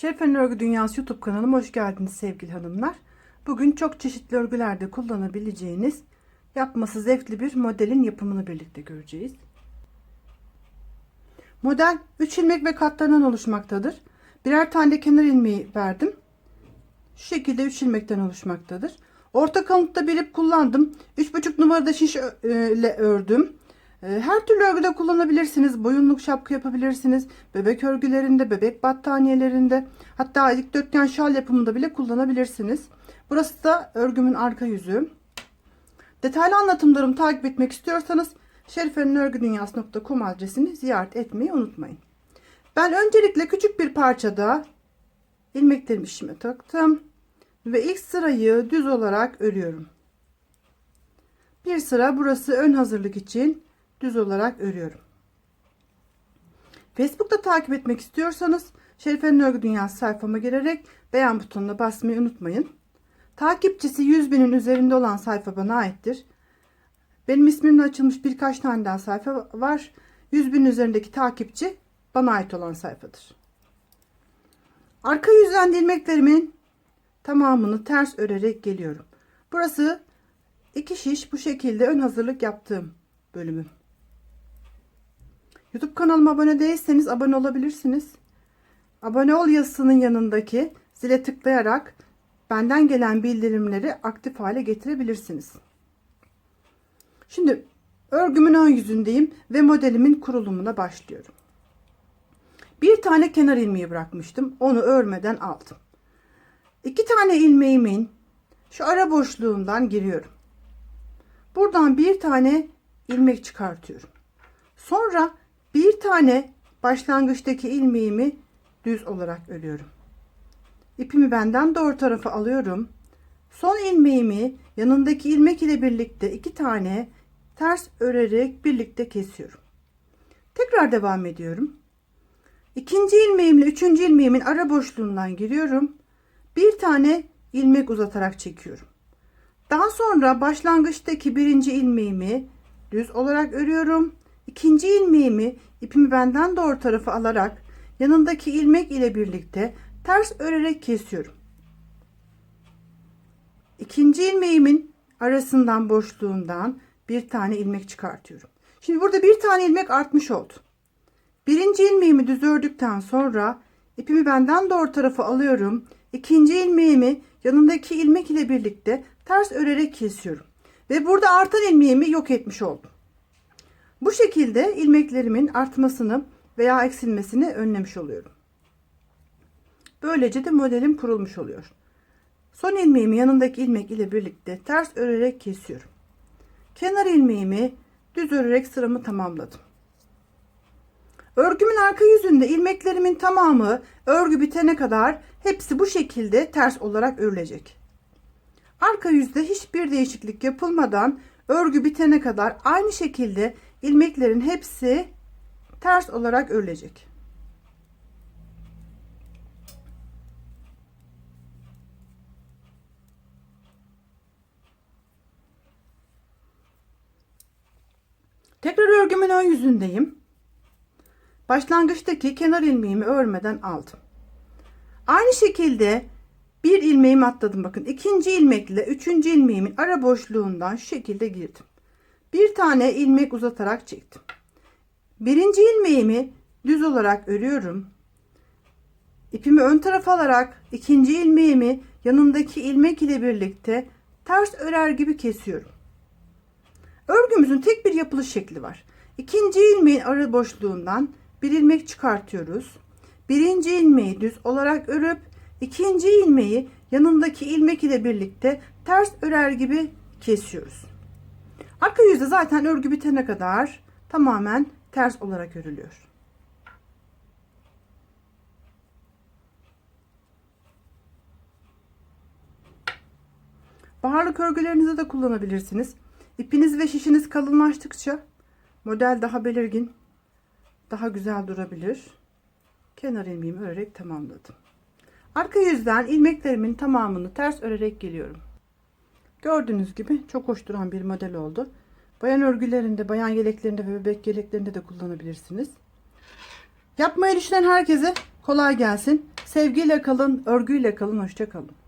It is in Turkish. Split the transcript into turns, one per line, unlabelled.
Şerifen Örgü Dünyası YouTube kanalıma hoş geldiniz sevgili hanımlar. Bugün çok çeşitli örgülerde kullanabileceğiniz yapması zevkli bir modelin yapımını birlikte göreceğiz. Model 3 ilmek ve katlarından oluşmaktadır. Birer tane kenar ilmeği verdim. Şu şekilde 3 ilmekten oluşmaktadır. Orta kalınlıkta bir ip kullandım. 3,5 numarada şiş ile ördüm. E, Her türlü örgüde kullanabilirsiniz. Boyunluk şapka yapabilirsiniz. Bebek örgülerinde, bebek battaniyelerinde, hatta dikdörtgen şal yapımında bile kullanabilirsiniz. Burası da örgümün arka yüzü. Detaylı anlatımlarımı takip etmek istiyorsanız şerife'nin adresini ziyaret etmeyi unutmayın. Ben öncelikle küçük bir parçada ilmeklerimi işime taktım ve ilk sırayı düz olarak örüyorum. Bir sıra burası ön hazırlık için düz olarak örüyorum. Facebook'ta takip etmek istiyorsanız Şerife'nin Örgü Dünyası sayfama girerek beğen butonuna basmayı unutmayın. Takipçisi 100 binin üzerinde olan sayfa bana aittir. Benim ismimle açılmış birkaç tane daha sayfa var. 100 bin üzerindeki takipçi bana ait olan sayfadır. Arka yüzden ilmeklerimin tamamını ters örerek geliyorum. Burası iki şiş bu şekilde ön hazırlık yaptığım bölümüm. YouTube kanalıma abone değilseniz abone olabilirsiniz. Abone ol yazısının yanındaki zile tıklayarak benden gelen bildirimleri aktif hale getirebilirsiniz. Şimdi örgümün ön yüzündeyim ve modelimin kurulumuna başlıyorum. Bir tane kenar ilmeği bırakmıştım. Onu örmeden aldım. İki tane ilmeğimin şu ara boşluğundan giriyorum. Buradan bir tane ilmek çıkartıyorum. Sonra bir tane başlangıçtaki ilmeğimi düz olarak örüyorum. İpimi benden doğru tarafa alıyorum. Son ilmeğimi yanındaki ilmek ile birlikte iki tane ters örerek birlikte kesiyorum. Tekrar devam ediyorum. İkinci ilmeğimle üçüncü ilmeğimin ara boşluğundan giriyorum. Bir tane ilmek uzatarak çekiyorum. Daha sonra başlangıçtaki birinci ilmeğimi düz olarak örüyorum. İkinci ilmeğimi ipimi benden doğru tarafa alarak yanındaki ilmek ile birlikte ters örerek kesiyorum. İkinci ilmeğimin arasından boşluğundan bir tane ilmek çıkartıyorum. Şimdi burada bir tane ilmek artmış oldu. Birinci ilmeğimi düz ördükten sonra ipimi benden doğru tarafa alıyorum. İkinci ilmeğimi yanındaki ilmek ile birlikte ters örerek kesiyorum. Ve burada artan ilmeğimi yok etmiş oldum. Bu şekilde ilmeklerimin artmasını veya eksilmesini önlemiş oluyorum. Böylece de modelim kurulmuş oluyor. Son ilmeğimi yanındaki ilmek ile birlikte ters örerek kesiyorum. Kenar ilmeğimi düz örerek sıramı tamamladım. Örgümün arka yüzünde ilmeklerimin tamamı örgü bitene kadar hepsi bu şekilde ters olarak örülecek. Arka yüzde hiçbir değişiklik yapılmadan örgü bitene kadar aynı şekilde ilmeklerin hepsi ters olarak örülecek. Tekrar örgümün ön yüzündeyim. Başlangıçtaki kenar ilmeğimi örmeden aldım. Aynı şekilde bir ilmeğimi atladım bakın. ikinci ilmekle üçüncü ilmeğimin ara boşluğundan şu şekilde girdim. Bir tane ilmek uzatarak çektim. Birinci ilmeğimi düz olarak örüyorum. İpimi ön tarafa alarak ikinci ilmeğimi yanındaki ilmek ile birlikte ters örer gibi kesiyorum. Örgümüzün tek bir yapılış şekli var. İkinci ilmeğin ara boşluğundan bir ilmek çıkartıyoruz. Birinci ilmeği düz olarak örüp ikinci ilmeği yanındaki ilmek ile birlikte ters örer gibi kesiyoruz. Arka yüzde zaten örgü bitene kadar tamamen ters olarak örülüyor. Baharlık örgülerinizde de kullanabilirsiniz. İpiniz ve şişiniz kalınlaştıkça model daha belirgin, daha güzel durabilir. Kenar ilmeğimi örerek tamamladım. Arka yüzden ilmeklerimin tamamını ters örerek geliyorum. Gördüğünüz gibi çok hoş duran bir model oldu. Bayan örgülerinde, bayan yeleklerinde ve bebek yeleklerinde de kullanabilirsiniz. Yapmayı düşünen herkese kolay gelsin. Sevgiyle kalın, örgüyle kalın, hoşça kalın.